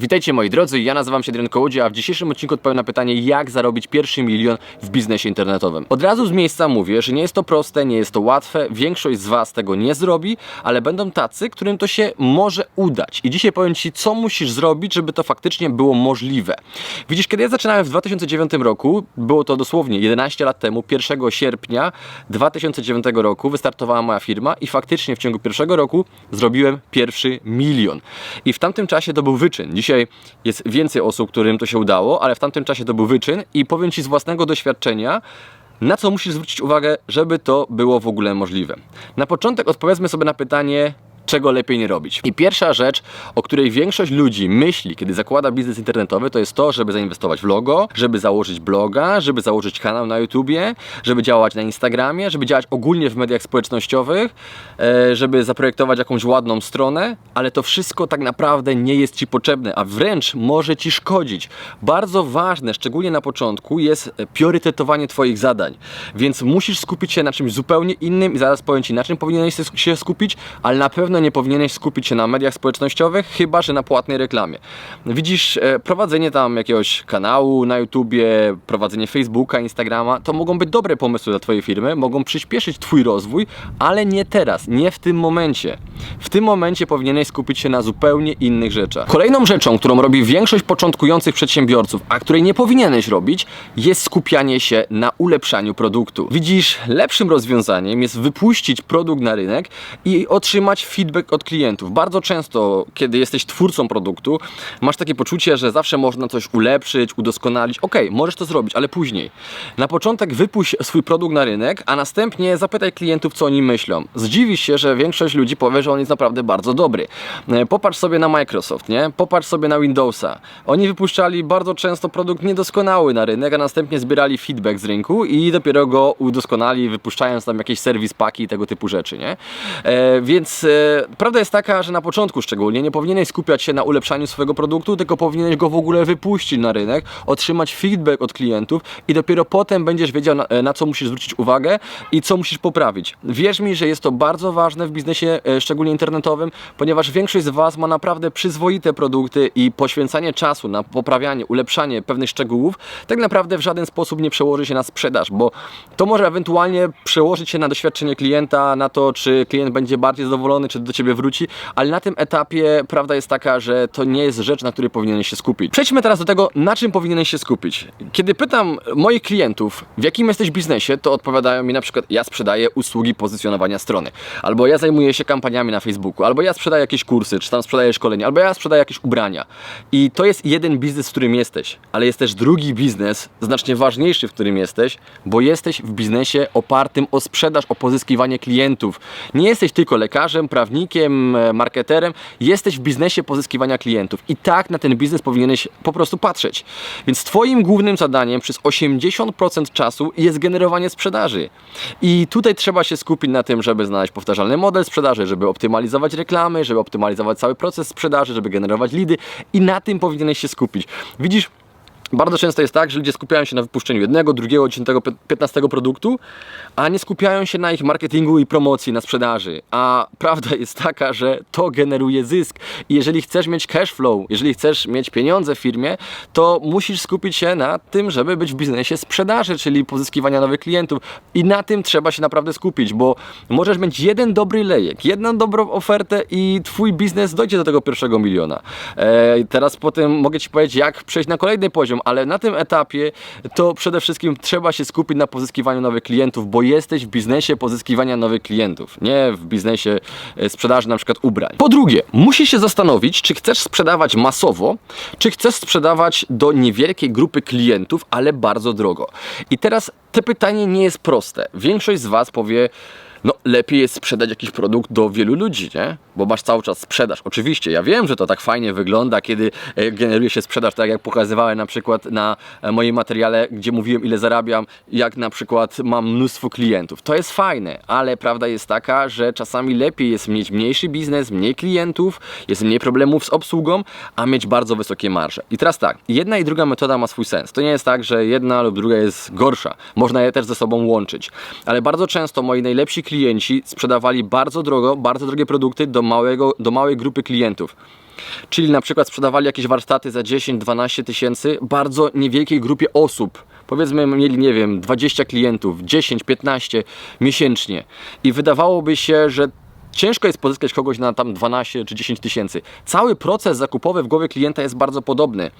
Witajcie moi drodzy, ja nazywam się Adrian Kołodziej, a w dzisiejszym odcinku odpowiem na pytanie, jak zarobić pierwszy milion w biznesie internetowym. Od razu z miejsca mówię, że nie jest to proste, nie jest to łatwe, większość z Was tego nie zrobi, ale będą tacy, którym to się może udać. I dzisiaj powiem Ci, co musisz zrobić, żeby to faktycznie było możliwe. Widzisz, kiedy ja zaczynałem w 2009 roku, było to dosłownie 11 lat temu, 1 sierpnia 2009 roku wystartowała moja firma i faktycznie w ciągu pierwszego roku zrobiłem pierwszy milion. I w tamtym czasie to był wyczyn. Dzisiaj jest więcej osób, którym to się udało, ale w tamtym czasie to był wyczyn i powiem Ci z własnego doświadczenia, na co musisz zwrócić uwagę, żeby to było w ogóle możliwe. Na początek odpowiedzmy sobie na pytanie, czego lepiej nie robić. I pierwsza rzecz, o której większość ludzi myśli, kiedy zakłada biznes internetowy, to jest to, żeby zainwestować w logo, żeby założyć bloga, żeby założyć kanał na YouTubie, żeby działać na Instagramie, żeby działać ogólnie w mediach społecznościowych, e, żeby zaprojektować jakąś ładną stronę, ale to wszystko tak naprawdę nie jest Ci potrzebne, a wręcz może Ci szkodzić. Bardzo ważne, szczególnie na początku, jest priorytetowanie Twoich zadań, więc musisz skupić się na czymś zupełnie innym i zaraz powiem Ci, na czym powinieneś się skupić, ale na pewno nie powinieneś skupić się na mediach społecznościowych, chyba że na płatnej reklamie. Widzisz, e, prowadzenie tam jakiegoś kanału na YouTubie, prowadzenie Facebooka, Instagrama, to mogą być dobre pomysły dla Twojej firmy, mogą przyspieszyć Twój rozwój, ale nie teraz, nie w tym momencie. W tym momencie powinieneś skupić się na zupełnie innych rzeczach. Kolejną rzeczą, którą robi większość początkujących przedsiębiorców, a której nie powinieneś robić, jest skupianie się na ulepszaniu produktu. Widzisz, lepszym rozwiązaniem jest wypuścić produkt na rynek i otrzymać feedback od klientów. Bardzo często, kiedy jesteś twórcą produktu, masz takie poczucie, że zawsze można coś ulepszyć, udoskonalić. Ok, możesz to zrobić, ale później. Na początek wypuść swój produkt na rynek, a następnie zapytaj klientów, co oni myślą. Zdziwisz się, że większość ludzi powie, że on jest naprawdę bardzo dobry. E, Popatrz sobie na Microsoft, nie? Popatrz sobie na Windowsa. Oni wypuszczali bardzo często produkt niedoskonały na rynek, a następnie zbierali feedback z rynku i dopiero go udoskonali, wypuszczając tam jakieś serwis paki i tego typu rzeczy, nie? E, więc e, prawda jest taka, że na początku szczególnie nie powinieneś skupiać się na ulepszaniu swojego produktu, tylko powinieneś go w ogóle wypuścić na rynek, otrzymać feedback od klientów i dopiero potem będziesz wiedział, na, na co musisz zwrócić uwagę i co musisz poprawić. Wierz mi, że jest to bardzo ważne w biznesie, e, szczególnie internetowym, ponieważ większość z Was ma naprawdę przyzwoite produkty i poświęcanie czasu na poprawianie, ulepszanie pewnych szczegółów tak naprawdę w żaden sposób nie przełoży się na sprzedaż, bo to może ewentualnie przełożyć się na doświadczenie klienta, na to, czy klient będzie bardziej zadowolony, czy do Ciebie wróci, ale na tym etapie prawda jest taka, że to nie jest rzecz, na której powinieneś się skupić. Przejdźmy teraz do tego, na czym powinieneś się skupić. Kiedy pytam moich klientów, w jakim jesteś biznesie, to odpowiadają mi na przykład, ja sprzedaję usługi pozycjonowania strony, albo ja zajmuję się kampaniami na Facebooku, albo ja sprzedaję jakieś kursy, czy tam sprzedaję szkolenia, albo ja sprzedaję jakieś ubrania. I to jest jeden biznes, w którym jesteś, ale jest też drugi biznes, znacznie ważniejszy, w którym jesteś, bo jesteś w biznesie opartym o sprzedaż, o pozyskiwanie klientów. Nie jesteś tylko lekarzem, prawnikiem, e, marketerem, jesteś w biznesie pozyskiwania klientów. I tak na ten biznes powinieneś po prostu patrzeć. Więc Twoim głównym zadaniem przez 80% czasu jest generowanie sprzedaży. I tutaj trzeba się skupić na tym, żeby znaleźć powtarzalny model sprzedaży, żeby optymalizować reklamy, żeby optymalizować cały proces sprzedaży, żeby generować lidy i na tym powinieneś się skupić. Widzisz, bardzo często jest tak, że ludzie skupiają się na wypuszczeniu jednego, drugiego, dziesiątego, piętnastego produktu, a nie skupiają się na ich marketingu i promocji, na sprzedaży. A prawda jest taka, że to generuje zysk. I jeżeli chcesz mieć cash flow, jeżeli chcesz mieć pieniądze w firmie, to musisz skupić się na tym, żeby być w biznesie sprzedaży, czyli pozyskiwania nowych klientów. I na tym trzeba się naprawdę skupić, bo możesz mieć jeden dobry lejek, jedną dobrą ofertę i twój biznes dojdzie do tego pierwszego miliona. E, teraz potem mogę Ci powiedzieć, jak przejść na kolejny poziom, ale na tym etapie to przede wszystkim trzeba się skupić na pozyskiwaniu nowych klientów, bo jesteś w biznesie pozyskiwania nowych klientów, nie w biznesie e, sprzedaży na przykład ubrań. Po drugie, musisz się zastanowić, czy chcesz sprzedawać masowo, czy chcesz sprzedawać do niewielkiej grupy klientów, ale bardzo drogo. I teraz to pytanie nie jest proste. Większość z Was powie, no lepiej jest sprzedać jakiś produkt do wielu ludzi, nie? Bo masz cały czas sprzedaż. Oczywiście, ja wiem, że to tak fajnie wygląda, kiedy e, generuje się sprzedaż, tak jak pokazywałem na przykład na e, moim materiale, gdzie mówiłem ile zarabiam, jak na przykład mam mnóstwo klientów. To jest fajne, ale prawda jest taka, że czasami lepiej jest mieć mniejszy biznes, mniej klientów, jest mniej problemów z obsługą, a mieć bardzo wysokie marże. I teraz tak, jedna i druga metoda ma swój sens. To nie jest tak, że jedna lub druga jest gorsza. Można je też ze sobą łączyć. Ale bardzo często moi najlepsi klienci sprzedawali bardzo drogo, bardzo drogie produkty do, małego, do małej grupy klientów. Czyli na przykład sprzedawali jakieś warsztaty za 10-12 tysięcy bardzo niewielkiej grupie osób. Powiedzmy, mieli, nie wiem, 20 klientów, 10-15 miesięcznie. I wydawałoby się, że ciężko jest pozyskać kogoś na tam 12 czy 10 tysięcy. Cały proces zakupowy w głowie klienta jest bardzo podobny.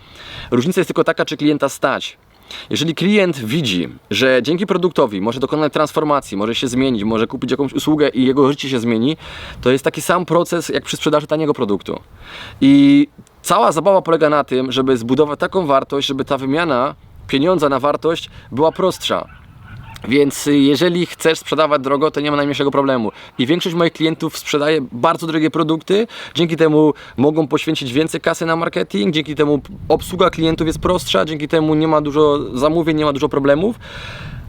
Różnica jest tylko taka, czy klienta stać. Jeżeli klient widzi, że dzięki produktowi może dokonać transformacji, może się zmienić, może kupić jakąś usługę i jego życie się zmieni, to jest taki sam proces jak przy sprzedaży taniego produktu. I cała zabawa polega na tym, żeby zbudować taką wartość, żeby ta wymiana pieniądza na wartość była prostsza. Więc y, jeżeli chcesz sprzedawać drogo, to nie ma najmniejszego problemu. I większość moich klientów sprzedaje bardzo drogie produkty, dzięki temu mogą poświęcić więcej kasy na marketing, dzięki temu obsługa klientów jest prostsza, dzięki temu nie ma dużo zamówień, nie ma dużo problemów.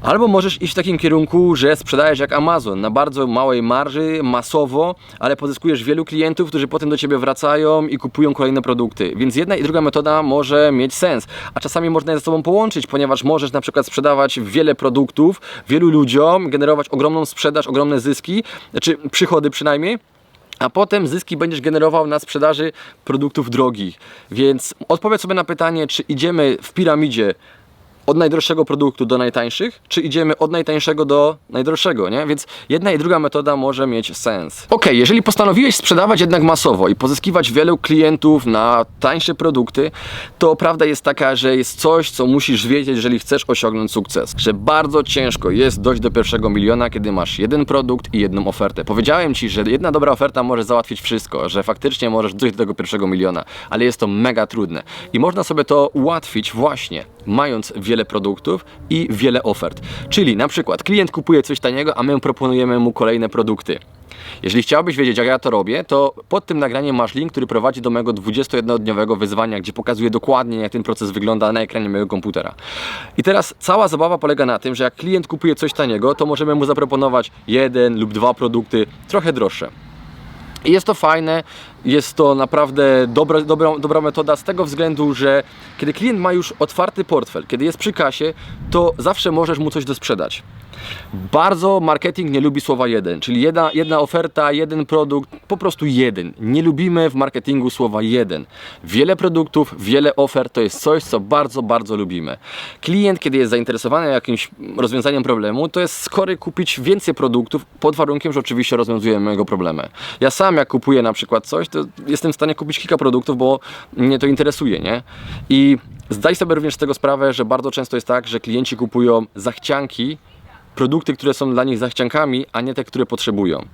Albo możesz iść w takim kierunku, że sprzedajesz jak Amazon na bardzo małej marży, masowo, ale pozyskujesz wielu klientów, którzy potem do ciebie wracają i kupują kolejne produkty. Więc jedna i druga metoda może mieć sens, a czasami można je ze sobą połączyć, ponieważ możesz na przykład sprzedawać wiele produktów wielu ludziom, generować ogromną sprzedaż, ogromne zyski, czy przychody przynajmniej. A potem zyski będziesz generował na sprzedaży produktów drogich. Więc odpowiedz sobie na pytanie, czy idziemy w piramidzie od najdroższego produktu do najtańszych, czy idziemy od najtańszego do najdroższego, nie? Więc jedna i druga metoda może mieć sens. Ok, jeżeli postanowiłeś sprzedawać jednak masowo i pozyskiwać wielu klientów na tańsze produkty, to prawda jest taka, że jest coś, co musisz wiedzieć, jeżeli chcesz osiągnąć sukces. Że bardzo ciężko jest dojść do pierwszego miliona, kiedy masz jeden produkt i jedną ofertę. Powiedziałem Ci, że jedna dobra oferta może załatwić wszystko, że faktycznie możesz dojść do tego pierwszego miliona, ale jest to mega trudne. I można sobie to ułatwić właśnie mając wiele produktów i wiele ofert. Czyli na przykład klient kupuje coś taniego, a my proponujemy mu kolejne produkty. Jeżeli chciałbyś wiedzieć, jak ja to robię, to pod tym nagraniem masz link, który prowadzi do mojego 21-dniowego wyzwania, gdzie pokazuję dokładnie, jak ten proces wygląda na ekranie mojego komputera. I teraz cała zabawa polega na tym, że jak klient kupuje coś taniego, to możemy mu zaproponować jeden lub dwa produkty trochę droższe. Jest to fajne, jest to naprawdę dobra, dobra, dobra metoda z tego względu, że kiedy klient ma już otwarty portfel, kiedy jest przy kasie, to zawsze możesz mu coś dosprzedać. Bardzo marketing nie lubi słowa jeden, czyli jedna, jedna oferta, jeden produkt, po prostu jeden. Nie lubimy w marketingu słowa jeden. Wiele produktów, wiele ofert to jest coś, co bardzo, bardzo lubimy. Klient, kiedy jest zainteresowany jakimś rozwiązaniem problemu, to jest skory kupić więcej produktów pod warunkiem, że oczywiście rozwiązujemy jego problemy. Ja sam jak kupuję na przykład coś, to jestem w stanie kupić kilka produktów, bo mnie to interesuje, nie? I zdaj sobie również z tego sprawę, że bardzo często jest tak, że klienci kupują zachcianki, produkty, które są dla nich zachciankami, a nie te, które potrzebują.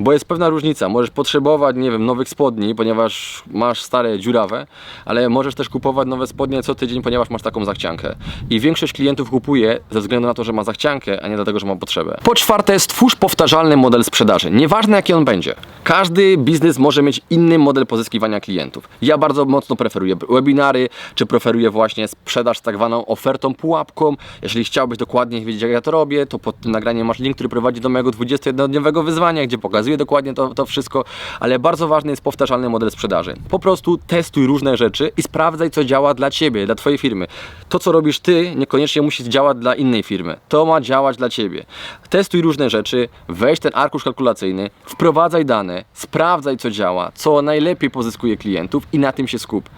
Bo jest pewna różnica. Możesz potrzebować, nie wiem, nowych spodni, ponieważ masz stare, dziurawe, ale możesz też kupować nowe spodnie co tydzień, ponieważ masz taką zachciankę. I większość klientów kupuje ze względu na to, że ma zachciankę, a nie dlatego, że ma potrzebę. Po czwarte, stwórz powtarzalny model sprzedaży. Nieważne jaki on będzie. Każdy biznes może mieć inny model pozyskiwania klientów. Ja bardzo mocno preferuję webinary, czy preferuję właśnie sprzedaż z tak zwaną ofertą pułapką. Jeżeli chciałbyś dokładnie wiedzieć, jak ja to robię, to pod tym nagraniem masz link, który prowadzi do mojego 21-dniowego wyzwania, gdzie pokazuję dokładnie to, to wszystko, ale bardzo ważny jest powtarzalny model sprzedaży. Po prostu testuj różne rzeczy i sprawdzaj, co działa dla Ciebie, dla Twojej firmy. To, co robisz Ty, niekoniecznie musi działać dla innej firmy. To ma działać dla Ciebie. Testuj różne rzeczy, weź ten arkusz kalkulacyjny, wprowadzaj dane, sprawdzaj, co działa, co najlepiej pozyskuje klientów i na tym się skup.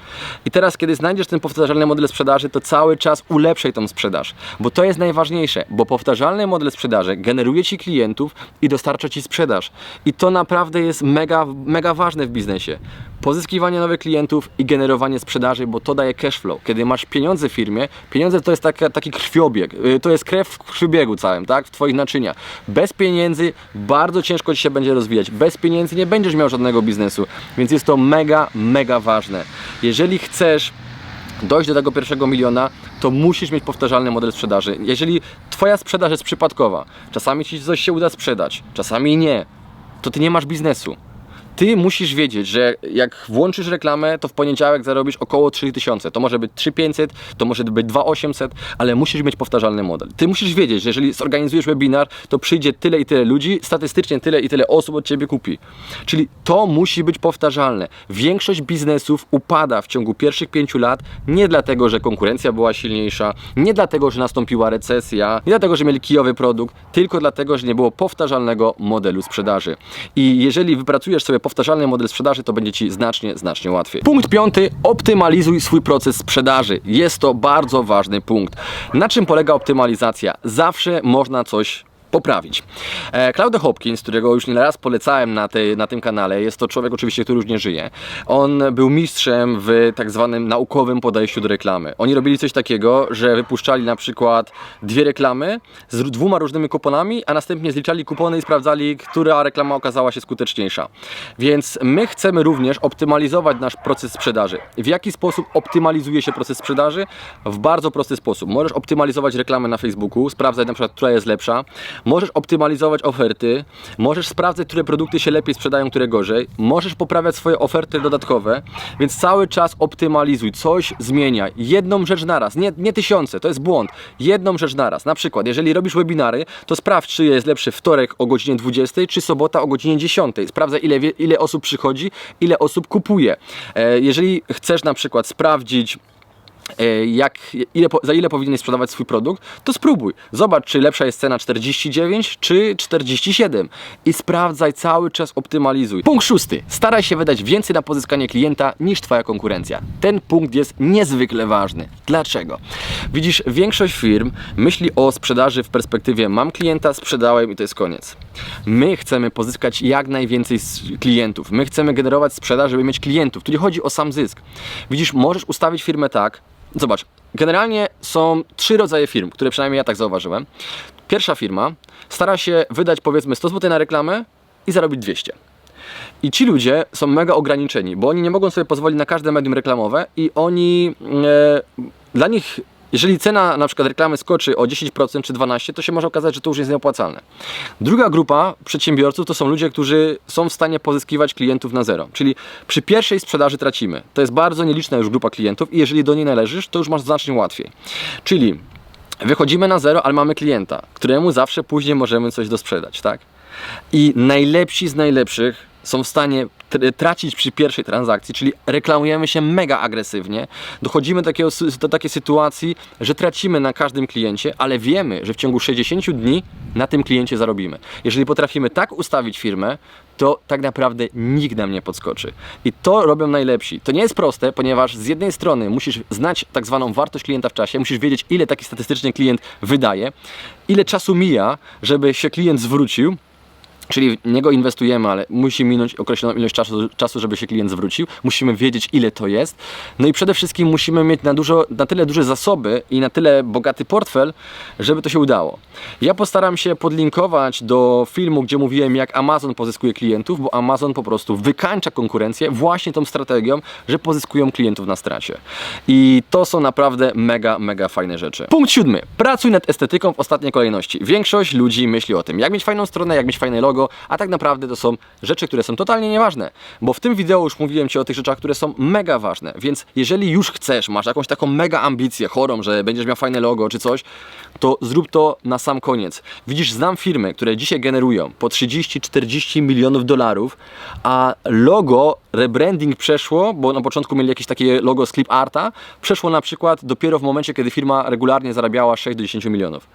I teraz, kiedy znajdziesz ten powtarzalny model sprzedaży, to cały czas ulepszaj tą sprzedaż, bo to jest najważniejsze, bo powtarzalny model sprzedaży generuje Ci klientów i dostarcza Ci sprzedaż. I to naprawdę jest mega, mega ważne w biznesie. Pozyskiwanie nowych klientów i generowanie sprzedaży, bo to daje cash flow. Kiedy masz pieniądze w firmie, pieniądze to jest taki krwiobieg, y, to jest krew w krwiobiegu całym, tak? W Twoich naczyniach. Bez pieniędzy bardzo ciężko Ci się będzie rozwijać. Bez pieniędzy nie będziesz miał żadnego biznesu, więc jest to mega, mega ważne. Jeżeli chcesz dojść do tego pierwszego miliona, to musisz mieć powtarzalny model sprzedaży. Jeżeli Twoja sprzedaż jest przypadkowa, czasami Ci coś się uda sprzedać, czasami nie, to Ty nie masz biznesu. Ty musisz wiedzieć, że jak włączysz reklamę, to w poniedziałek zarobisz około 3000. To może być 3500, to może być 2800, ale musisz mieć powtarzalny model. Ty musisz wiedzieć, że jeżeli zorganizujesz webinar, to przyjdzie tyle i tyle ludzi, statystycznie tyle i tyle osób od ciebie kupi. Czyli to musi być powtarzalne. Większość biznesów upada w ciągu pierwszych pięciu lat nie dlatego, że konkurencja była silniejsza, nie dlatego, że nastąpiła recesja, nie dlatego, że mieli kijowy produkt, tylko dlatego, że nie było powtarzalnego modelu sprzedaży. I jeżeli wypracujesz sobie powtarzalny model sprzedaży, to będzie Ci znacznie, znacznie łatwiej. Punkt piąty, optymalizuj swój proces sprzedaży. Jest to bardzo ważny punkt. Na czym polega optymalizacja? Zawsze można coś poprawić. E, Claude Hopkins, którego już nie raz polecałem na, tej, na tym kanale, jest to człowiek oczywiście, który już nie żyje. On był mistrzem w tak zwanym naukowym podejściu do reklamy. Oni robili coś takiego, że wypuszczali na przykład dwie reklamy z dwoma różnymi kuponami, a następnie zliczali kupony i sprawdzali, która reklama okazała się skuteczniejsza. Więc my chcemy również optymalizować nasz proces sprzedaży. W jaki sposób optymalizuje się proces sprzedaży? W bardzo prosty sposób. Możesz optymalizować reklamę na Facebooku, sprawdzać na przykład, która jest lepsza. Możesz optymalizować oferty, możesz sprawdzać, które produkty się lepiej sprzedają, które gorzej. Możesz poprawiać swoje oferty dodatkowe, więc cały czas optymalizuj, coś zmieniaj. Jedną rzecz naraz, nie, nie tysiące, to jest błąd. Jedną rzecz naraz. Na przykład, jeżeli robisz webinary, to sprawdź, czy jest lepszy wtorek o godzinie 20, czy sobota o godzinie 10. Sprawdzaj, ile, ile osób przychodzi, ile osób kupuje. E, Jeżeli chcesz na przykład sprawdzić, jak, ile, za ile powinieneś sprzedawać swój produkt, to spróbuj. Zobacz, czy lepsza jest cena 49 czy 47 i sprawdzaj cały czas, optymalizuj. Punkt szósty. Staraj się wydać więcej na pozyskanie klienta niż Twoja konkurencja. Ten punkt jest niezwykle ważny. Dlaczego? Widzisz, większość firm myśli o sprzedaży w perspektywie mam klienta, sprzedałem i to jest koniec. My chcemy pozyskać jak najwięcej klientów. My chcemy generować sprzedaż, żeby mieć klientów. Tu nie chodzi o sam zysk. Widzisz, możesz ustawić firmę tak, Zobacz, generalnie są trzy rodzaje firm, które przynajmniej ja tak zauważyłem. Pierwsza firma stara się wydać powiedzmy 100 zł na reklamę i zarobić 200. I ci ludzie są mega ograniczeni, bo oni nie mogą sobie pozwolić na każde medium reklamowe i oni e, dla nich jeżeli cena na przykład reklamy skoczy o 10% czy 12%, to się może okazać, że to już jest nieopłacalne. Druga grupa przedsiębiorców to są ludzie, którzy są w stanie pozyskiwać klientów na zero. Czyli przy pierwszej sprzedaży tracimy. To jest bardzo nieliczna już grupa klientów i jeżeli do niej należysz, to już masz znacznie łatwiej. Czyli wychodzimy na zero, ale mamy klienta, któremu zawsze później możemy coś dosprzedać, tak? I najlepsi z najlepszych są w stanie tr- tracić przy pierwszej transakcji, czyli reklamujemy się mega agresywnie. Dochodzimy do, takiego, do takiej sytuacji, że tracimy na każdym kliencie, ale wiemy, że w ciągu 60 dni na tym kliencie zarobimy. Jeżeli potrafimy tak ustawić firmę, to tak naprawdę nikt nam nie podskoczy. I to robią najlepsi. To nie jest proste, ponieważ z jednej strony musisz znać tak zwaną wartość klienta w czasie, musisz wiedzieć, ile taki statystycznie klient wydaje, ile czasu mija, żeby się klient zwrócił, Czyli w niego inwestujemy, ale musi minąć określoną ilość czasu, czasu, żeby się klient zwrócił. Musimy wiedzieć, ile to jest. No i przede wszystkim musimy mieć na, dużo, na tyle duże zasoby i na tyle bogaty portfel, żeby to się udało. Ja postaram się podlinkować do filmu, gdzie mówiłem, jak Amazon pozyskuje klientów, bo Amazon po prostu wykańcza konkurencję właśnie tą strategią, że pozyskują klientów na stracie. I to są naprawdę mega, mega fajne rzeczy. Punkt siódmy. Pracuj nad estetyką w ostatniej kolejności. Większość ludzi myśli o tym, jak mieć fajną stronę, jak mieć fajne logo, a tak naprawdę to są rzeczy, które są totalnie nieważne. Bo w tym wideo już mówiłem Ci o tych rzeczach, które są mega ważne. Więc jeżeli już chcesz, masz jakąś taką mega ambicję chorą, że będziesz miał fajne logo czy coś, to zrób to na sam koniec. Widzisz, znam firmy, które dzisiaj generują po 30-40 milionów dolarów, a logo, rebranding przeszło, bo na początku mieli jakieś takie logo z clip arta, przeszło na przykład dopiero w momencie, kiedy firma regularnie zarabiała 6 do 10 milionów.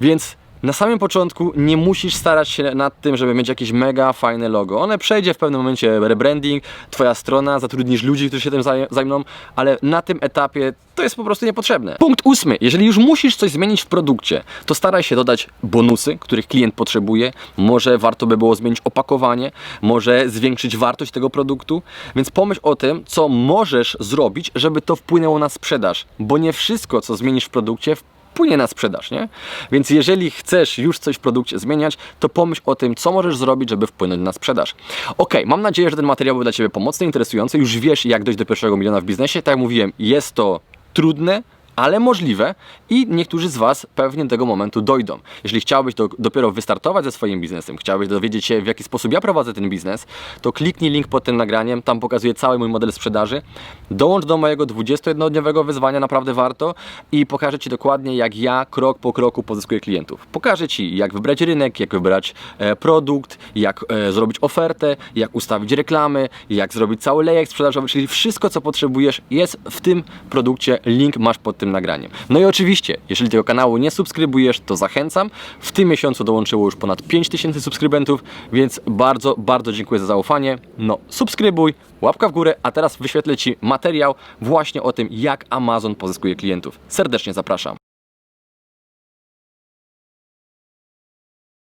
Więc na samym początku nie musisz starać się nad tym, żeby mieć jakieś mega fajne logo. One przejdzie w pewnym momencie rebranding, twoja strona, zatrudnisz ludzi, którzy się tym zaj- zajmą, ale na tym etapie to jest po prostu niepotrzebne. Punkt ósmy. Jeżeli już musisz coś zmienić w produkcie, to staraj się dodać bonusy, których klient potrzebuje. Może warto by było zmienić opakowanie, może zwiększyć wartość tego produktu. Więc pomyśl o tym, co możesz zrobić, żeby to wpłynęło na sprzedaż, bo nie wszystko, co zmienisz w produkcie, wpłynie na sprzedaż, nie? Więc jeżeli chcesz już coś w produkcie zmieniać, to pomyśl o tym, co możesz zrobić, żeby wpłynąć na sprzedaż. Ok, mam nadzieję, że ten materiał był dla Ciebie pomocny, interesujący. Już wiesz, jak dojść do pierwszego miliona w biznesie. Tak jak mówiłem, jest to trudne, ale możliwe i niektórzy z Was pewnie do tego momentu dojdą. Jeżeli chciałbyś do, dopiero wystartować ze swoim biznesem, chciałbyś dowiedzieć się, w jaki sposób ja prowadzę ten biznes, to kliknij link pod tym nagraniem, tam pokazuję cały mój model sprzedaży. Dołącz do mojego 21-dniowego wyzwania, naprawdę warto i pokażę Ci dokładnie, jak ja krok po kroku pozyskuję klientów. Pokażę Ci, jak wybrać rynek, jak wybrać e, produkt, jak e, zrobić ofertę, jak ustawić reklamy, jak zrobić cały lejek sprzedażowy, czyli wszystko, co potrzebujesz jest w tym produkcie, link masz pod tym tym nagraniem. No i oczywiście, jeżeli tego kanału nie subskrybujesz, to zachęcam. W tym miesiącu dołączyło już ponad 5000 subskrybentów, więc bardzo, bardzo dziękuję za zaufanie. No, subskrybuj, łapka w górę, a teraz wyświetlę Ci materiał właśnie o tym, jak Amazon pozyskuje klientów. Serdecznie zapraszam.